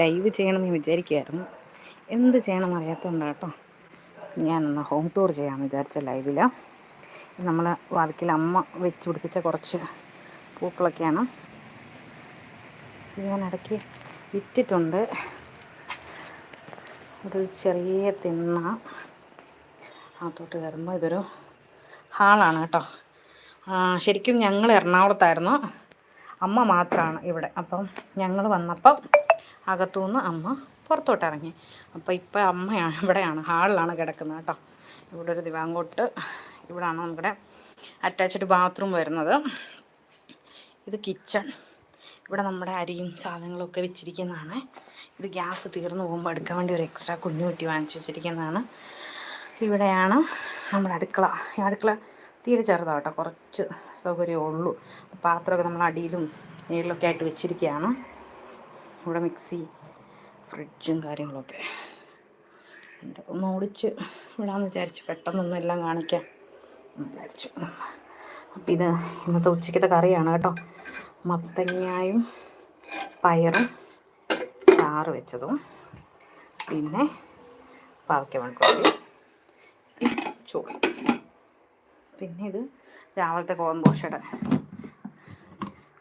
Live ചെയ്യണമെന്ന് വിചാരിക്കുമായിരുന്നു എന്ത് ചെയ്യണമെന്ന് അറിയാത്തതുകൊണ്ട് കേട്ടോ. ഞാനൊന്ന് ഹോം ടൂർ ചെയ്യാമെന്ന് വിചാരിച്ച ലൈവിൽ നമ്മൾ വാതിക്കൽ അമ്മ വെച്ച് പിടിപ്പിച്ച കുറച്ച് പൂക്കളൊക്കെയാണ്. ഞാൻ ഇടയ്ക്ക് വിറ്റിട്ടുണ്ട് ഒരു ചെറിയ തിണ്ണ അകത്തോട്ട് കയറുമ്പോൾ ഇതൊരു ഹാളാണ് കേട്ടോ. ശരിക്കും ഞങ്ങൾ എറണാകുളത്തായിരുന്നു. അമ്മ മാത്രമാണ് ഇവിടെ. അപ്പം ഞങ്ങൾ വന്നപ്പം അകത്തുനിന്ന് അമ്മ പുറത്തോട്ട് ഇറങ്ങി അപ്പോൾ ഇപ്പോൾ അമ്മയാണ് ഇവിടെയാണ് ഹാളിലാണ് കിടക്കുന്നത് കേട്ടോ. ഇവിടെ ഒരു ദിവാങ്കോട്ട് ഇവിടെയാണ് നമ്മുടെ അറ്റാച്ച്ഡ് ബാത്റൂം വരുന്നത്. ഇത് കിച്ചൺ ഇവിടെ നമ്മുടെ അരിയും സാധനങ്ങളൊക്കെ വെച്ചിരിക്കുന്നതാണ്. ഇത് ഗ്യാസ് തീർന്നു പോകുമ്പോൾ എടുക്കാൻ വേണ്ടി ഒരു എക്സ്ട്രാ കുഞ്ഞു കുട്ടി വാങ്ങിച്ചു വെച്ചിരിക്കുന്നതാണ്. ഇവിടെയാണ് നമ്മുടെ അടുക്കള. അടുക്കള തീരെ ചെറുതാട്ടോ കുറച്ച് സൗകര്യമേ ഉള്ളൂ. പാത്രമൊക്കെ നമ്മൾ അടിയിലും മേളിലൊക്കെ ആയിട്ട് വെച്ചിരിക്കുകയാണ്. ഇവിടെ മിക്സി ഫ്രിഡ്ജും കാര്യങ്ങളൊക്കെ. ഉണ്ട് ഒന്ന് ഓടിച്ച് വിടാമെന്ന് വിചാരിച്ചു. പെട്ടെന്നൊന്നും എല്ലാം കാണിക്കാം വിചാരിച്ചു. അപ്പം ഇത് ഇന്നത്തെ ഉച്ചയ്ക്കത്തെ കറിയാണ് കേട്ടോ. മത്തങ്ങായും പയറും ചാറ് വെച്ചതും. പിന്നെ പാവയ്ക്ക മൺപൊടി ചോറ്. പിന്നെ ഇത് രാവിലത്തെ കോമ്പോഷയുടെ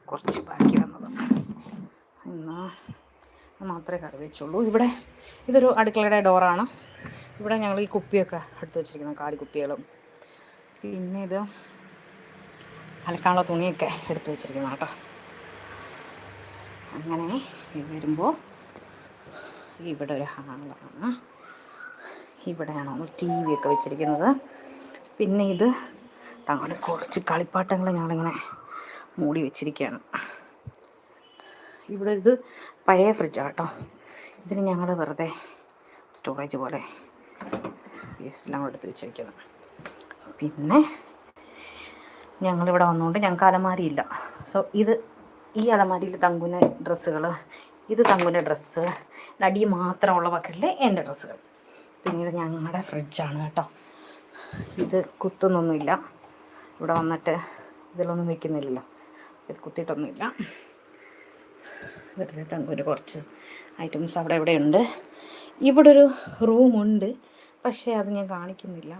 കുറച്ച് ബാക്കി വന്നത്. ഇന്ന് മാത്രമേ കറി വെച്ചുള്ളൂ. ഇവിടെ ഇതൊരു അടുക്കളയുടെ ഡോറാണ് ഇവിടെ ഞങ്ങൾ ഈ കുപ്പിയൊക്കെ എടുത്ത് കാടി കുപ്പികളും പിന്നെ ഇത് അലക്കാനുള്ള തുണിയൊക്കെ എടുത്ത് വെച്ചിരിക്കുന്ന കേട്ടോ. അങ്ങനെ വരുമ്പോൾ ഇവിടെ ഒരു ഹാളാണ്. ഇവിടെയാണ് നമ്മൾ ടി വി ഒക്കെ വെച്ചിരിക്കുന്നത്. പിന്നെ ഇത് തങ്ങളുടെ കുറച്ച് കളിപ്പാട്ടങ്ങൾ ഞങ്ങളിങ്ങനെ മൂടി വെച്ചിരിക്കുകയാണ്. ഇവിടെ ഇത് പഴയ ഫ്രിഡ്ജാണ് കേട്ടോ. ഇതിന് ഞങ്ങൾ വെറുതെ സ്റ്റോറേജ് പോലെ വേസ്റ്റെല്ലാം എടുത്ത് വയ്ക്കുന്നത് പിന്നെ ഞങ്ങളിവിടെ വന്നുകൊണ്ട് ഞങ്ങൾക്ക് അലമാരിയില്ല സോ ഇത് ഈ അലമാരിയിൽ തങ്കുന്ന ഡ്രസ്സുകൾ ഇത് തങ്കുന്റെ ഡ്രസ്സ് നടി മാത്രമുള്ള പക്കലിലെ എന്റെ ഡ്രസ്സുകൾ. പിന്നെ ഇത് ഞങ്ങളുടെ ഫ്രിഡ്ജാണ് കേട്ടോ. ഇത് കുത്തുന്നൊന്നുമില്ല. ഇവിടെ വന്നിട്ട് ഇതിലൊന്നും വെക്കുന്നില്ലല്ലോ. ഇത് കുത്തിയിട്ടൊന്നുമില്ല. വെറുതെ തങ്ങൂര് കുറച്ച് ഐറ്റംസ് അവിടെ ഇവിടെ ഉണ്ട് ഇവിടെ ഒരു റൂമുണ്ട് പക്ഷേ അത് ഞാൻ കാണിക്കുന്നില്ല.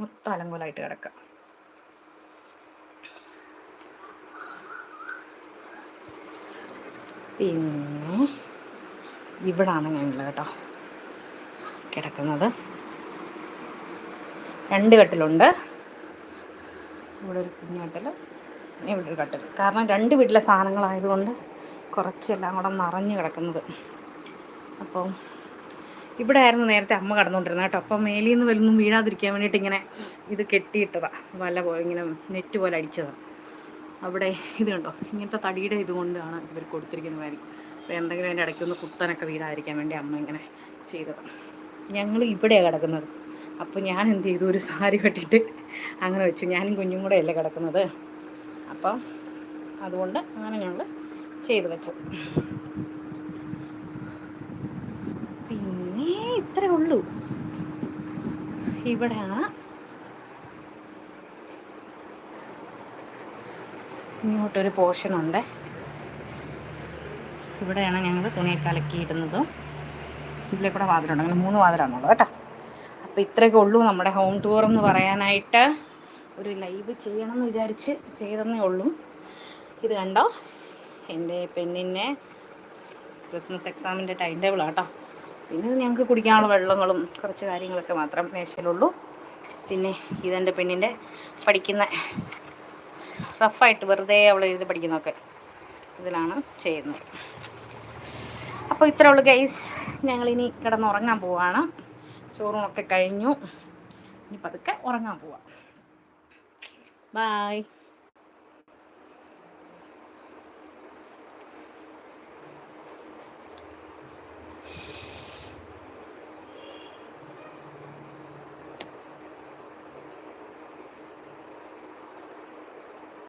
മൊത്തം അലങ്കോലമായിട്ട് കിടക്കാം. പിന്നെ ഇവിടാണ് ഞങ്ങൾ കേട്ടോ കിടക്കുന്നത്. രണ്ട് കെട്ടിലുണ്ട്. ഇവിടെ ഒരു കുഞ്ഞു കട്ടിൽ ഇവിടെ ഒരു കട്ടിൽ. കാരണം രണ്ട് വീട്ടിലെ സാധനങ്ങളായതുകൊണ്ട് കുറച്ചെല്ലാം കൂടെ നിറഞ്ഞു കിടക്കുന്നത്. അപ്പോൾ ഇവിടെ ആയിരുന്നു നേരത്തെ അമ്മ കടന്നുകൊണ്ടിരുന്നത് കേട്ടോ. അപ്പം മേലിൽ നിന്ന് വലൊന്നും വീഴാതിരിക്കാൻ വേണ്ടിയിട്ട് ഇങ്ങനെ ഇത് കെട്ടിയിട്ടതാണ് വല പോലെ ഇങ്ങനെ നെറ്റ് പോലെ അടിച്ചതാണ് അവിടെ ഇത് കണ്ടോ? ഇങ്ങനത്തെ തടിയുടെ ഇതുകൊണ്ടാണ് ഇവർ കൊടുത്തിരിക്കുന്നത് അപ്പോൾ എന്തെങ്കിലും അതിന്റെ ഇടയ്ക്കൊന്ന് കുത്തനൊക്കെ വീഴാതിരിക്കാൻ വേണ്ടി അമ്മ ഇങ്ങനെ ചെയ്തതാണ് ഞങ്ങൾ ഇവിടെയാണ് കിടക്കുന്നത്. അപ്പോൾ ഞാൻ എന്ത് ചെയ്തു? ഒരു സാരി കെട്ടിയിട്ട് അങ്ങനെ വെച്ചു. ഞാനും കുഞ്ഞും കൂടെ അല്ലേ കിടക്കുന്നത്. അപ്പം അതുകൊണ്ട് അങ്ങനെ ഞങ്ങൾ ചെയ്തു വെച്ചു. പിന്നെ ഇത്രേ ഉള്ളൂ. ഇവിടെ ഇങ്ങോട്ടൊരു പോർഷനുണ്ട് ഇവിടെയാണ് ഞങ്ങൾ തുണിയൊക്കെ അലക്കിയിടുന്നതും ഇതിലെ കൂടെ വാതിലുണ്ട്. അങ്ങനെ മൂന്ന് വാതിലാണുള്ളത് കേട്ടോ. അപ്പോൾ ഇത്രയൊക്കെ ഉള്ളൂ നമ്മുടെ ഹോം ടൂർ എന്ന് പറയാനായിട്ട്. ഒരു ലൈവ് ചെയ്യണമെന്ന് വിചാരിച്ച് ചെയ്തെന്നേ ഉള്ളൂ. ഇത് കണ്ടോ? എന്റെ പെണ്ണിന്റെ ക്രിസ്മസ് എക്സാമിന്റെ ടൈം ടേബിൾ കേട്ടോ. പിന്നെ ഞങ്ങൾക്ക് കുടിക്കാനുള്ള വെള്ളങ്ങളും കുറച്ച് കാര്യങ്ങളൊക്കെ മാത്രം മേശയിലുള്ളൂ. പിന്നെ ഇതെന്റെ പെണ്ണിന്റെ പഠിക്കുന്ന റഫായിട്ട് വെറുതെ അവൾ എഴുതി പഠിക്കുന്നതൊക്കെ ഇതിലാണ് ചെയ്യുന്നത്. അപ്പോൾ ഇത്ര ഉള്ളൂ ഗൈസ്. ഞങ്ങളിനി കിടന്നുറങ്ങാൻ പോവാണ്. ചോറുമൊക്കെ കഴിഞ്ഞു. ഇനി പതുക്കെ ഉറങ്ങാൻ പോവാം. Bye.